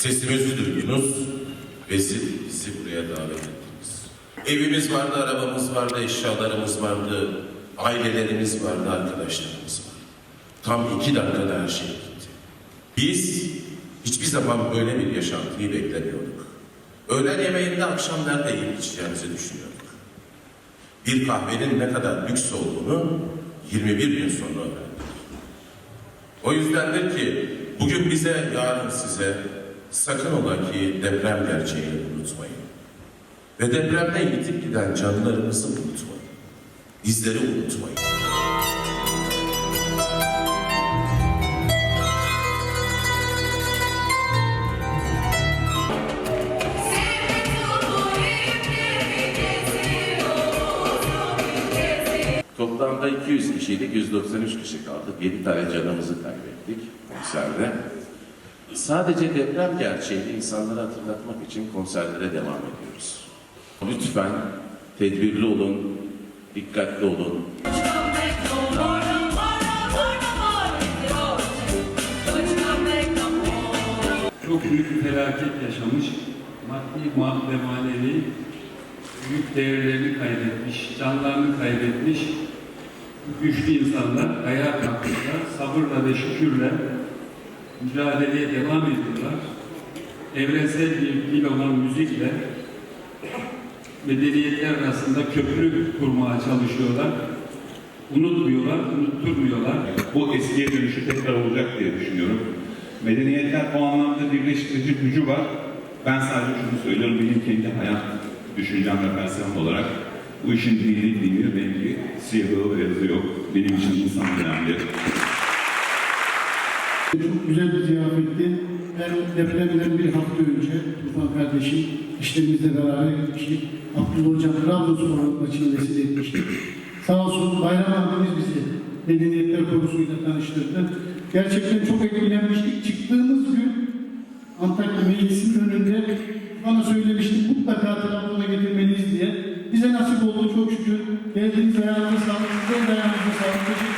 Sesimizi duydunuz ve bizi buraya davet ettiniz. Evimiz vardı, arabamız vardı, eşyalarımız vardı, ailelerimiz vardı, arkadaşlarımız vardı. Tam iki dakikada her şey gitti. Biz hiçbir zaman böyle bir yaşantıyı beklemiyorduk. Öğlen yemeğinde akşam nerede yiyip içeceğimizi düşünüyorduk. Bir kahvenin ne kadar lüks olduğunu 21 gün sonra öğrendik. O yüzdendir ki bugün bize, yarın size sakın ola ki deprem gerçeğini unutmayın. Ve depremde yitip giden canlarımızı unutmayın. Bizleri unutmayın. Toplamda 200 kişiydik, 193 kişi kaldık. 7 tane canımızı kaybettik konserde. Sadece deprem gerçeğini insanlara hatırlatmak için konserlere devam ediyoruz. Lütfen tedbirli olun, dikkatli olun. çok büyük felaket yaşamış, maddi ma- ve manevi büyük değerlerini kaybetmiş, canlarını kaybetmiş güçlü insanlar ayağa kalkmışlar, sabırla ve şükürle mücadeleye devam ediyorlar. Evrensel bir dil olan müzikle medeniyetler arasında köprü kurmaya çalışıyorlar. Unutmuyorlar, unutturmuyorlar. bu eskiye dönüşü tekrar olacak diye düşünüyorum. Medeniyetler o anlamda birleştirici gücü var. Ben sadece şunu söylüyorum, benim kendi hayat düşüncem ve felsefem olarak bu işin dini dini belki siyahı ve yazı yok. Benim için insan önemli. Çok güzel bir ziyafetti. Ben depremden bir hafta önce Tufan kardeşim işlerimizle beraber gitmiştik. Abdullah Hocam Trabzonspor maçını vesile etmiştik. Sağ olsun Bayram abimiz bizi medeniyetler konusuyla tanıştırdı. Gerçekten çok etkilenmiştik. Çıktığımız gün Antakya Meclisi'nin önünde bana söylemişti mutlaka Trabzon'a getirmeliyiz diye. Bize nasip oldu çok şükür. Geldiğiniz ayağınıza sağlık, size de ayağınıza sağlık.